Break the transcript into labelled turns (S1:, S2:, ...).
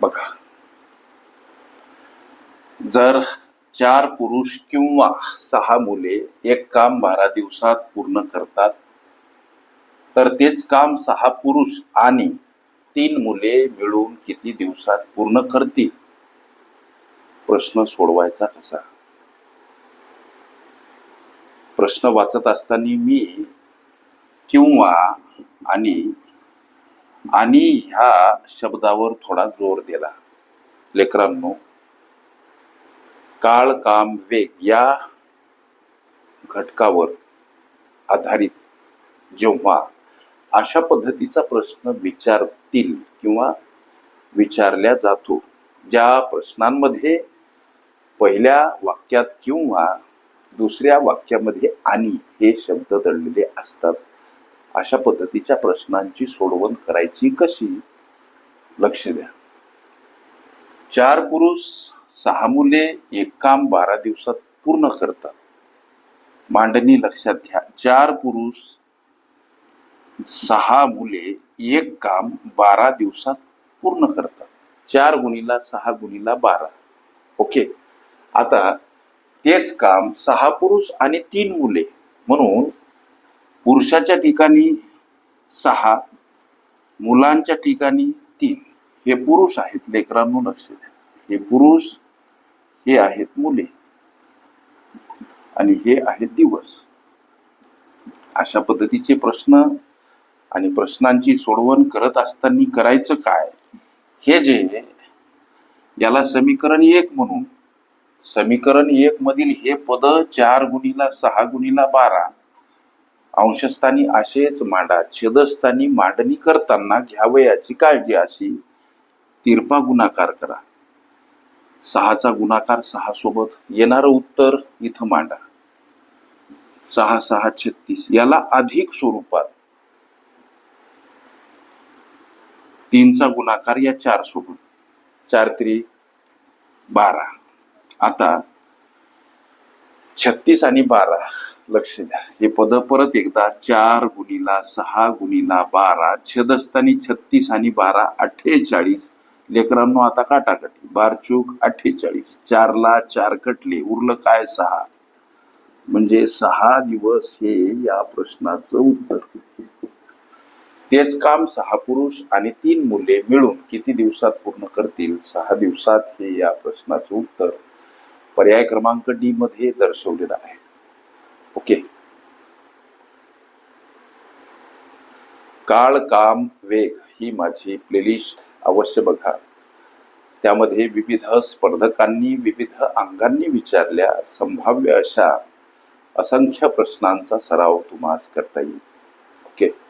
S1: बघा. जर चार पुरुष किंवा सहा मुले एक काम बारा दिवसात पूर्ण करतात तर तेच काम सहा पुरुष आणि तीन मुले मिळून किती दिवसात पूर्ण करतील? प्रश्न सोडवायचा कसा? प्रश्न वाचत असताना मी किंवा आणि आणि ह्या शब्दावर थोडा जोर दिला. लेकरांनो काळ काम वेग या घटकावर आधारित जेव्हा अशा पद्धतीचा प्रश्न विचारतील किंवा विचारल्या जातो ज्या प्रश्नांमध्ये पहिल्या वाक्यात किंवा दुसऱ्या वाक्यामध्ये आणि हे शब्द दडलेले असतात अशा पद्धतीच्या प्रश्नांची सोडवण करायची कशी? लक्ष द्या. चार पुरुष सहा मुले एक काम बारा दिवसात पूर्ण करतात. मांडणी लक्षात घ्या. चार पुरुष सहा मुले एक काम बारा दिवसात पूर्ण करतात. चार गुणीला सहा गुणीला बारा. ओके? आता तेच काम सहा पुरुष आणि तीन मुले. म्हणून पुरुषाच्या ठिकाणी सहा मुलांच्या ठिकाणी तीन. हे पुरुष आहेत लेकरांनो लक्ष द्या. हे पुरुष हे आहेत मुले. आणि हे आहेत दिवस. अशा पद्धतीचे प्रश्न आणि प्रश्नांची सोडवण करत असताना करायचं काय? हे जे याला समीकरण एक म्हणून. समीकरण एक मधील हे पद चार गुणीला सहा गुणीला बारा. अंशस्थानी असेच मांडा छेदस्थानी मांडणी करताना घ्यावयाची काळजी अशी. तिरपा गुणाकार करा. सहाचा गुणाकार सहा सोबत येणारं उत्तर इथं मांडा. सहा सहा छत्तीस. याला अधिक स्वरूपात. तीनचा गुणाकार या चार सोबत. चार त्रि बारा. आता छत्तीस आणि बारा. लक्ष द्या. हे पद परत एकदा चार गुणीला सहा गुणीला बारा छदस्थानी छत्तीस आणि बारा अठ्ठेचाळीस. लेकरांनो आता काटाकटी बार चूक अठ्ठेचाळीस. चारला चार कटले. उरलं काय सहा? म्हणजे सहा दिवस हे या प्रश्नाचं उत्तर. तेच काम सहा पुरुष आणि तीन मुले मिळून किती दिवसात पूर्ण करतील? सहा दिवसात हे या प्रश्नाचं उत्तर. पर्याय क्रमांक डी मध्ये दर्शवलेला आहे. ओके. काळ काम वेग ही माझी प्लेलिस्ट अवश्य बघा. त्यामध्ये विविध स्पर्धकांनी विविध अंगांनी विचारल्या संभाव्य अशा असंख्य प्रश्नांचा सराव तुम्हाला करता येईल. ओके.